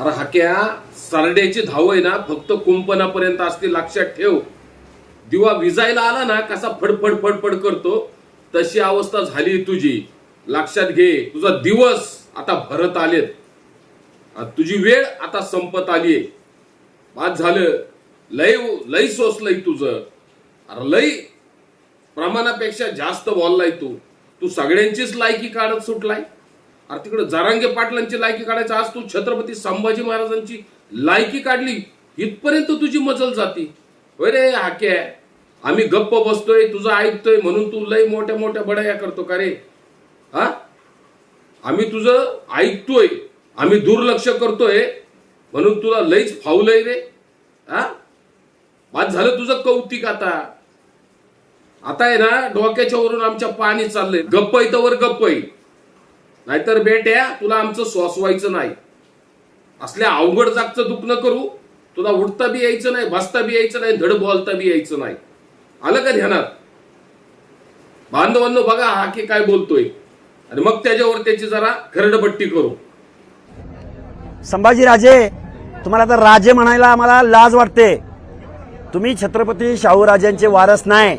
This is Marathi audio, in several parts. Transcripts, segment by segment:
अरे हक्या सरड्याची धाव आहे ना फक्त कुंपणापर्यंत असते लक्षात ठेव. दिवा विजायला आला ना कसा फडफड फडफड करतो तशी अवस्था झाली तुझी. लक्षात घे तुझा दिवस आता भरत आलेत. तुझी वेळ आता संपत आली बाद झालं लय लय सोसलंय तुझं. अरे लय प्रमाणापेक्षा जास्त बोललाय तू. तू सगळ्यांचीच लायकी काढत सुटलाय? अरे तिकडे जरांगे पाटलांची लायकी काढायचं आज तू छत्रपती संभाजी महाराजांची लायकी काढली इथपर्यंत तुझी मजल जाती. अरे रे हाके आम्ही गप्प बसतोय तुझं ऐकतोय म्हणून तू लय मोठ्या मोठ्या बडया करतो का रे? हा? आम्ही तुझं ऐकतोय आम्ही दुर्लक्ष करतोय म्हणून तुला लईच फावलंय रे. हा? बाद झालं तुझं कौतिक आता. आता आहे ना डोक्याच्या वरून आमच्या पाणी चाललंय. गप्पई गप्प आहे. नाहीतर बेट्या तुला आमचं सोसवायचं नाही. असल्या अवघड जागचं दुखणं करू तुला उठता बी यायचं नाही बसता बी यायचं नाही धड बोलता बी यायचं नाही. आलं का ध्यानात? बांधवांनो बघा हा की काय बोलतोय. आणि मग त्याच्यावर त्याची जरा खरडपट्टी करू. संभाजीराजे तुम्हाला तर राजे म्हणायला आम्हाला लाज वाटते. तुम्ही छत्रपती शाहूराजांचे वारस नाही.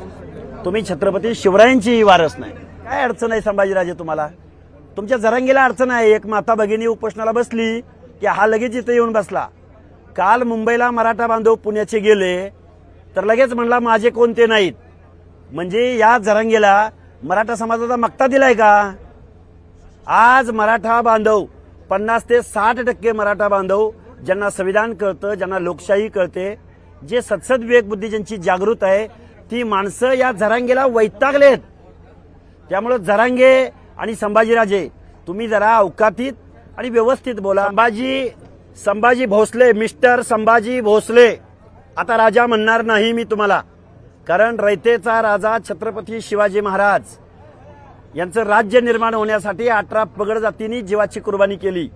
तुम्ही छत्रपती शिवरायांचीही वारस नाही. काय अडचण आहे संभाजीराजे तुम्हाला? तुमच्या जरांगीला अडचण आहे. एक माता भगिनी उपोषणाला बसली की हा लगेच इथे येऊन बसला. काल मुंबईला मराठा बांधव पुण्याचे गेले तर लगेच म्हणला माझे कोणते नाहीत? म्हणजे या जरांगीला मराठा समाजाचा मक्ता दिलाय का? आज मराठा बांधव पन्नास ते साठ टक्के मराठा बांधव ज्यांना संविधान कळतं ज्यांना लोकशाही कळते जे सत्सद विवेकबुद्धी ज्यांची जागृत आहे ती माणसं या झरांगेला वैतागलेत. त्यामुळं जरांगे आणि संभाजीराजे तुम्ही जरा अवकातीत आणि व्यवस्थित बोला. संभाजी संभाजी भोसले मिस्टर संभाजी भोसले. आता राजा म्हणणार नाही मी तुम्हाला कारण रयतेचा राजा छत्रपती शिवाजी महाराज यांचं राज्य निर्माण होण्यासाठी अठरा पगड जातींनी जीवाची कुर्बानी केली.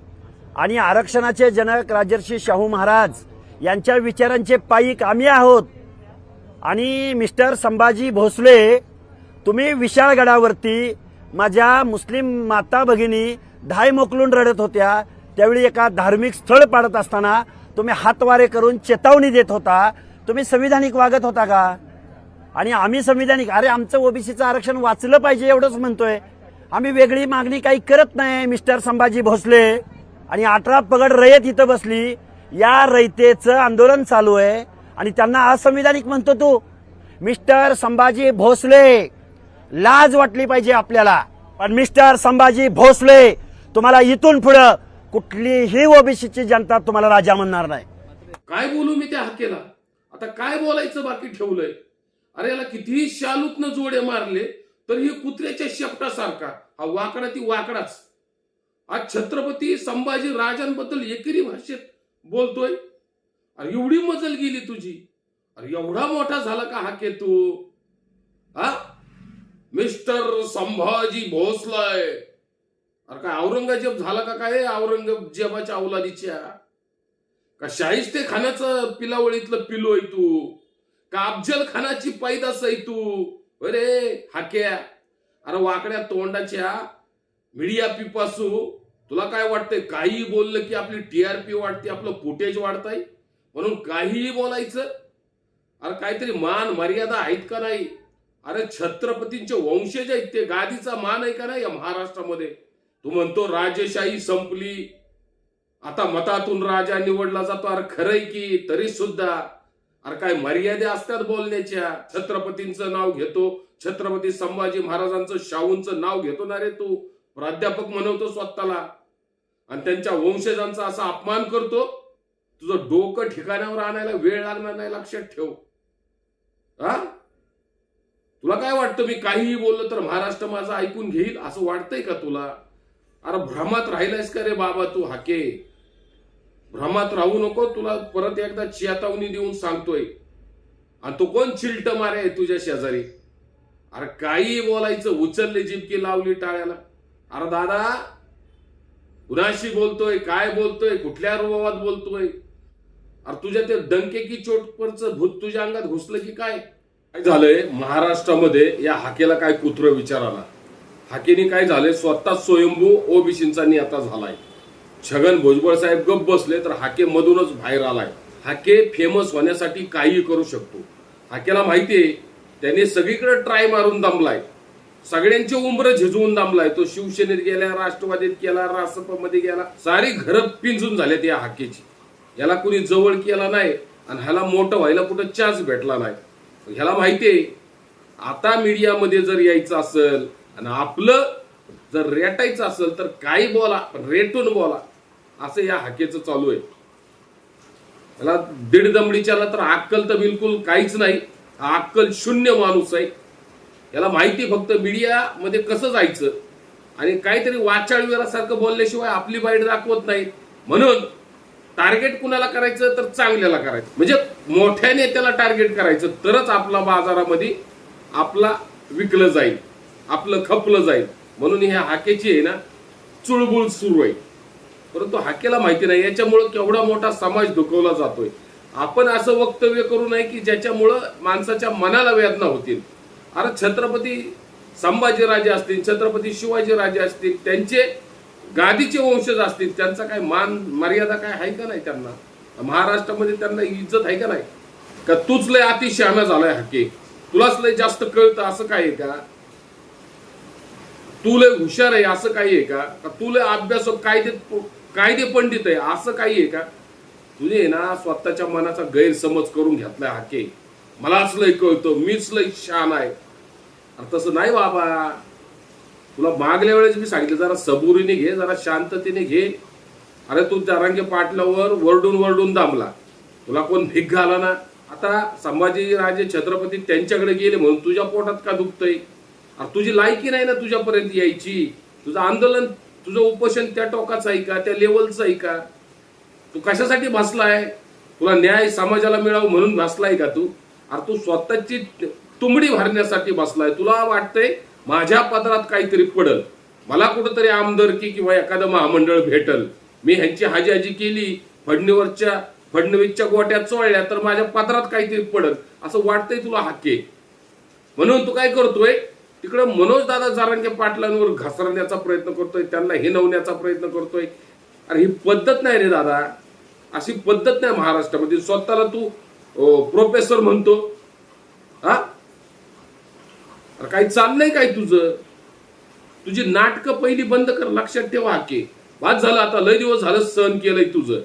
आणि आरक्षणाचे जनक राजर्षी शाहू महाराज यांच्या विचारांचे पायी आम्ही आहोत. आणि मिस्टर संभाजी भोसले तुम्ही विशाळगडावरती माझ्या मुस्लिम माता भगिनी धाय मोकलून रडत होत्या. त्यावेळी एका धार्मिक स्थळ पाडत असताना तुम्ही हातवारे करून चेतावणी देत होता. तुम्ही संविधानिक वागत होता का? आणि आम्ही संविधानिक अरे आमचं ओबीसीचं आरक्षण वाचलं पाहिजे एवढंच म्हणतोय. आम्ही वेगळी मागणी काही करत नाही मिस्टर संभाजी भोसले. आणि अठरा पगड रयत इथं बसली. या रयतेचं आंदोलन चालू आहे. आणि त्यांना असंविधानिक म्हणतो तू. मिस्टर संभाजी भोसले लाज वाटली पाहिजे आपल्याला. पण मिस्टर संभाजी भोसले तुम्हाला इथून पुढं कुठलीही ओबीसीची जनता तुम्हाला राजा म्हणणार नाही. काय बोलू मी त्या हाकेला आता काय बोलायचं बाकी ठेवलंय? अरे याला कितीही शालूतनं जोडे मारले तर ही कुत्र्याच्या शेपटासारखा. हा वाकडा ती वाकडाच. आज छत्रपती संभाजी राजांबद्दल एकेरी भाषेत बोलतोय? अरे एवढी मजल गेली तुझी. अरे एवढा मोठा झाला का हाके तू हा? मिस्टर संभाजी भोसलाय. अरे काय औरंगजेब झाला का काय? औरंगजेबाच्या अवलादीच्या का शाहिस्ते खानाचं पिलावळीतलं पिलो आहे तू? का अफजल खानाची पैदास आहे तू? अरे हाक्या. अरे वाकड्या तोंडाच्या मीडिया पिपासू तुला काय वाटतंय? काही बोललं की आपली टीआरपी वाढते आपलं फुटेज वाढताय? म्हणून काहीही बोलायचं? अरे काहीतरी मान मर्यादा आहेत का नाही? अरे छत्रपतींचे वंशज आहेत ते. गादीचा मान आहे का नाही या महाराष्ट्रामध्ये? तू म्हणतो राजेशाही संपली. आता मतातून राजा निवडला जातो. अरे खरंय की तरी सुद्धा अरे काय मर्यादा असतात बोलण्याच्या? छत्रपतींचं नाव घेतो. छत्रपती संभाजी महाराजांचं शाहूंचं नाव घेतो ना रे तू? प्राध्यापक म्हणवतो स्वतःला. आणि त्यांच्या वंशजांचा असा अपमान करतो. तुझं डोकं ठिकाणावर आणायला वेळ लागणार नाही लक्षात ठेव. हा? तुला काय वाटतं मी काहीही बोललं तर महाराष्ट्र माझं ऐकून घेईल? असं वाटतंय का तुला? अरे भ्रमात राहिलायस का रे बाबा तू हाके? भ्रमात राहू नको तुला परत एकदा चेतावणी देऊन सांगतोय. आणि तो कोण चिलट मारे आहे तुझ्या शेजारी? अरे काही बोलायचं उचलले जिबकी लावली टाळ्याला. अरे दादा कुणाशी बोलतोय काय बोलतोय कुठल्या रुबावात बोलतोय? अरे तुझ्या ते डंके की चोटपरचं भूत तुझ्या अंगात घुसलं की काय? काय झालंय? महाराष्ट्रामध्ये या हाकेला काय कुत्र विचाराला? हाकेने काय झालंय? स्वतः स्वयंभू ओबीसींचा नेता झालाय. छगन भुजबळ साहेब गप बसले तर हाके मधूनच बाहेर आलाय. हाके फेमस होण्यासाठी काहीही करू शकतो. हाकेला माहितीये त्याने सगळीकडे ट्राय मारून दमलाय. सगळ्यांचे उंबर झिजवून दमलाय. तो शिवसेनेत गेला राष्ट्रवादीत गेला रासपमध्ये गेला सारी घरं पिंजून झाल्यात या हाकेची. याला कुणी जवळ केला नाही आणि ह्याला मोठं व्हायला कुठं चान्स भेटला नाही. ह्याला माहितीये आता मीडियामध्ये जर यायचं असेल आणि आपलं जर रेटायचं असेल तर काही बोला रेटून बोला असं या हाकेचं चालू आहे. त्याला दीड दमडीच्याला तर अक्कल तर बिलकुल काहीच नाही. हा अक्कल शून्य माणूस आहे. याला माहिती फक्त मीडियामध्ये कसं जायचं. आणि काहीतरी वाचाळवीरासारखं बोलल्याशिवाय आपली बाईट दाखवत नाही. म्हणून टार्गेट कुणाला करायचं? तर चांगल्याला करायचं. म्हणजे मोठ्या नेत्याला टार्गेट करायचं तरच आपला बाजारामध्ये आपला विकलं जाईल आपलं खपलं जाईल. म्हणून ह्या हाकेची आहे ना चुळबुळ सुरू आहे. परंतु हाकेला माहिती नाही याच्यामुळं केवढा मोठा समाज दुखवला जातोय. आपण असं वक्तव्य करू नये की ज्याच्यामुळं माणसाच्या मनाला वेदना होतील. अरे छत्रपती संभाजीराजे असतील छत्रपती शिवाजीराजे असतील त्यांचे गादीचे वंशज असतील त्यांचा काय मान मर्यादा काय आहे का नाही त्यांना? महाराष्ट्रामध्ये त्यांना इज्जत आहे का नाही? का तूच लय अतिशहाणा झालाय हके तुलाच लय जास्त कळतं असं काय आहे का? तू लय हुशार आहे असं काही आहे का? का तू लय अभ्यास कायदे कायदे पंडित आहे असं काही आहे का? तुझे ना स्वतःच्या मनाचा गैरसमज करून घेतलाय हाके मलाच लय कळतं मीच लय शान आहे. तसं नाही बाबा. तुला मागल्या वेळेस मी सांगितलं जरा सबुरीने घे जरा शांततेने घे. अरे तू जरांगे पाटलावर वरडून वरडून दामला. तुला कोण भीक घाला ना. आता संभाजी राजे छत्रपती त्यांच्याकडे गेले म्हणून तुझ्या पोटात का दुखतंय? अरे तुझी लायकी नाही ना तुझ्यापर्यंत यायची. तुझं आंदोलन तुझं उपोषण त्या टोकाचं आहे का? त्या लेवलचं आहे का? तू कशासाठी भासलाय तुला न्याय समाजाला मिळावं म्हणून भासलाय का तू? अरे तू स्वतःची तुंबडी भरण्यासाठी बसलाय. तुला वाटतंय माझ्या पदरात काहीतरी पडल. मला कुठंतरी आमदारकी किंवा एखादं महामंडळ भेटल. मी ह्यांची हाजीहाजी केली. फडणीवरच्या फडणवीसच्या गोट्यात चोळल्या तर माझ्या पदरात काहीतरी पडल. असं वाटतंय तुला हाके? म्हणून तू काय करतोय? तिकडं मनोज दादा जारांगे पाटलांवर घसरण्याचा प्रयत्न करतोय. त्यांना हिनवण्याचा प्रयत्न करतोय. अरे ही पद्धत नाही रे दादा. अशी पद्धत नाही महाराष्ट्रामध्ये. स्वतःला तू प्रोफेसर म्हणतो हा काही चाललंय काय तुझं? तुझी नाटकं पहिली बंद कर लक्षात ठेवा हाके बाद झालं आता लय दिवस झालं सहन केलंय तुझं.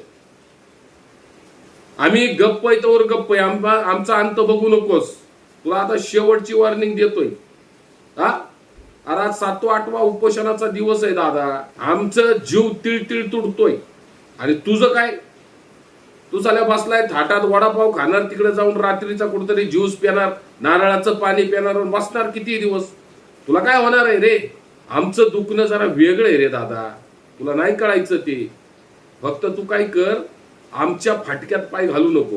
आम्ही गप्प आहे तोवर गप्प आहे. आमचा आमचा अंत बघू नकोस. तुला आता शेवटची वॉर्निंग देतोय. हा? अरे आज सातवा आठवा उपोषणाचा दिवस आहे दादा. आमचं जीव तिळतिळ तुटतोय. तुडतोय आणि तुझं काय? तू चाल्या बसलाय थाटात वडापाव खाणार तिकडे जाऊन रात्रीचा कुठेतरी ज्यूस पिणार नारळाचं पाणी पिणार बसणार किती दिवस? तुला काय होणार आहे रे? आमचं दुखणं जरा वेगळं आहे रे दादा. तुला नाही कळायचं ते. फक्त तू काय कर आमच्या फाटक्यात पाय घालू नको.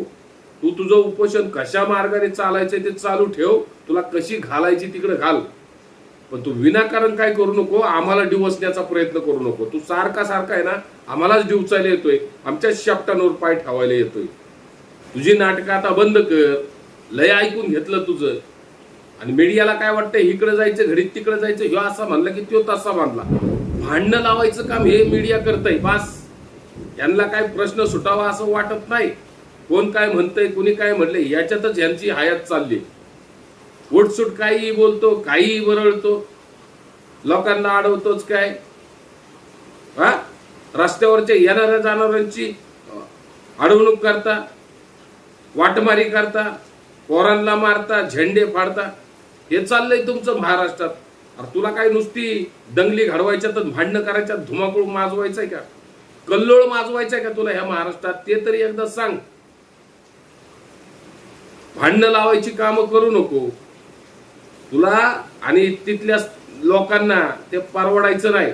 तू तुझं उपोषण कशा मार्गाने चालायचंय ते चालू ठेव. तुला कशी घालायची तिकडे घाल. पण तू विनाकारण काय करू नको आम्हाला डिवसण्याचा प्रयत्न करू नको. तू सारखा सारखा आहे ना आम्हालाच डिवचायला येतोय आमच्या शापटांवर पाय ठेवायला येतोय. तुझी नाटकं आता बंद कर लय ऐकून घेतलं तुझं. आणि मीडियाला काय वाटतं इकडे जायचं घडीत तिकडे जायचं ह्यो असा मानला की तो तसा मानला. भांडणं लावायचं काम हे मीडिया करतय बास. यांना काय प्रश्न सुटावा असं वाटत नाही. कोण काय म्हणतंय कोणी काय म्हणलंय याच्यातच यांची हयात चालली. उठसूट काहीही बोलतो काहीही वरळतो. लोकांना अडवतोच काय? हा? रस्त्यावरच्या येणाऱ्या जाणाऱ्यांची अडवणूक करता वाटमारी करता पोरांना मारता झेंडे फाडता. हे चाललंय तुमचं महाराष्ट्रात. अरे तुला काय नुसती दंगली घडवायच्या तर भांडणं करायच्या धुमाकूळ माजवायचंय का? कल्लोळ माजवायचंय का तुला ह्या महाराष्ट्रात? ते तरी एकदा सांग. भांडणं लावायची कामं करू नको. तुला आणि तिथल्या लोकांना ते परवडायचं नाही.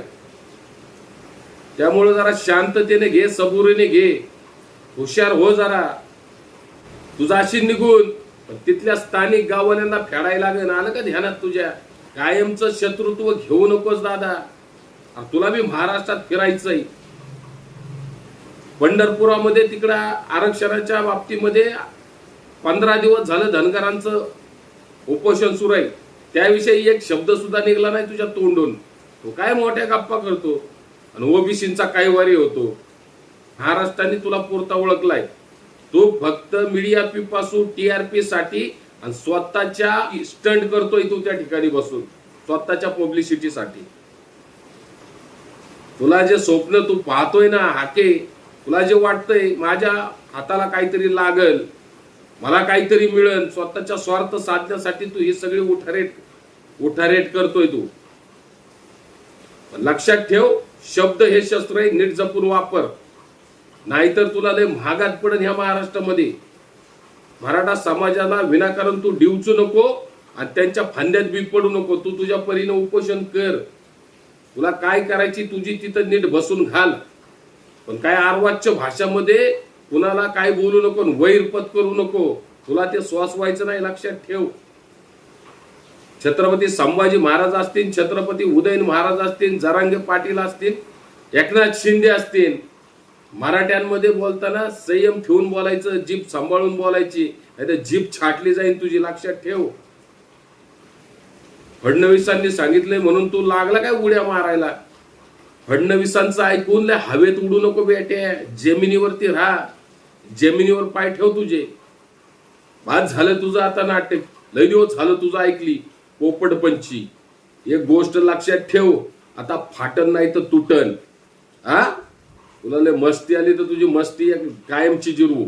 त्यामुळे जरा शांततेने घे सबुरीने घे. हुशार हो जरा. तुझा अशी निघून. पण तिथल्या स्थानिक गाववाल्यांना फेडायला लागेल. आलं का ध्यानात तुझ्या? कायमचं शत्रुत्व घेऊ नकोस दादा. तुला बी महाराष्ट्रात फिरायचंय. पंढरपुरामध्ये तिकडं आरक्षणाच्या बाबतीमध्ये पंधरा दिवस झालं धनगरांचं उपोषण सुरू आहे. त्याविषयी एक शब्द सुद्धा निघला नाही तुझ्या तोंडून. तो काय मोठ्या गप्पा करतो? आणि ओबीसीचा काहीवारी होतो. महाराष्ट्राने तुला पुरता ओळखलाय. तो फक्त मीडिया पी पासून पी साठी आणि स्वतःच्या स्टंट करतोय तू त्या ठिकाणी बसून. स्वतःच्या पब्लिसिटी साठी. तुला जे स्वप्न तू पाहतोय ना हाके तुला जे वाटतंय माझ्या हाताला काहीतरी लागल. मला काहीतरी मिळेल. स्वतःच्या स्वार्थ साधण्यासाठी तू ही सगळी उठारेट उठारेट करतोय तू. लक्षात ठेव शब्द हे शस्त्र आहे नीट जपून वापर. नाहीतर तुला लय महागात पडेल ह्या महाराष्ट्रामध्ये. मराठा समाजाला विनाकारण तू डिवचू नको आणि त्यांच्या फांद्यात बी पडू नको. तू तुझ्या परीने उपोषण कर. तुला काय करायची तुझी तिथं नीट बसून घाल. पण काय आर्वाच्य भाषामध्ये कुणाला काय बोलू नको वैरपत करू नको तुला ते श्वास व्हायचं नाही लक्षात ठेव. छत्रपती संभाजी महाराज असतील छत्रपती उदयन महाराज असतील जरांगे पाटील असतील एकनाथ शिंदे असतील मराठ्यांमध्ये बोलताना संयम ठेवून बोलायचं जीप सांभाळून बोलायची नाही तर जीप छाटली जाईल तुझी लक्षात ठेव. फडणवीसांनी सांगितलंय म्हणून तू लागला काय उड्या मारायला? फडणवीसांचं ऐकून लय हवेत उडू नको बेटे जमिनीवरती राहा. जमिनीवर पाय ठेव तुझे. भात झालं तुझं आता नाटक लय दिवस झालं तुझं ऐकली. पोपटपंची एक गोष्ट लक्षात ठेव. आता फाटन नाही तर तुटन. हा तुला लय मस्ती आली तर तुझी मस्ती एक कायमची जिरवू.